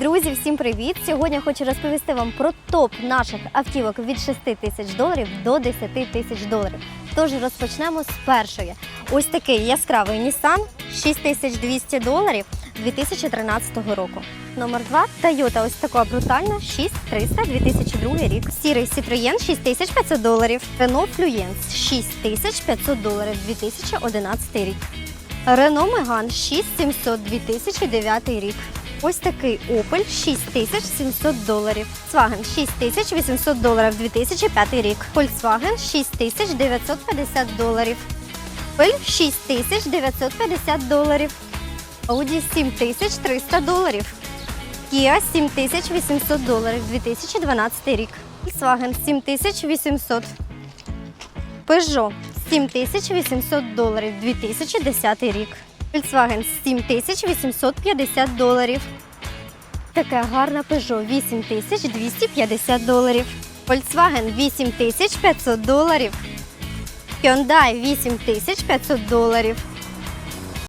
Друзі, всім привіт! Сьогодні хочу розповісти вам про топ наших автівок від 6 тисяч доларів до 10 тисяч доларів. Тож розпочнемо з першої. Ось такий яскравий Nissan 6200 доларів 2013 року. Номер 2 Toyota ось така брутальна 6300 2002 рік. Сірий Citroën 6500 доларів. Renault Fluence 6500 доларів 2011 рік. Renault Megane 6700 2009 рік. Ось такий Opel 6700 доларів. Volkswagen 6800 доларів 2005 рік. Volkswagen 6950 доларів. Opel 6950 доларів. Audi 7300 доларів. Kia 7800 доларів 2012 рік. Volkswagen 7800. Peugeot 7800 доларів 2010 рік. Volkswagen 7850 доларів. Така гарна Peugeot 8250 доларів. Volkswagen 8500 доларів. Hyundai 8500 доларів.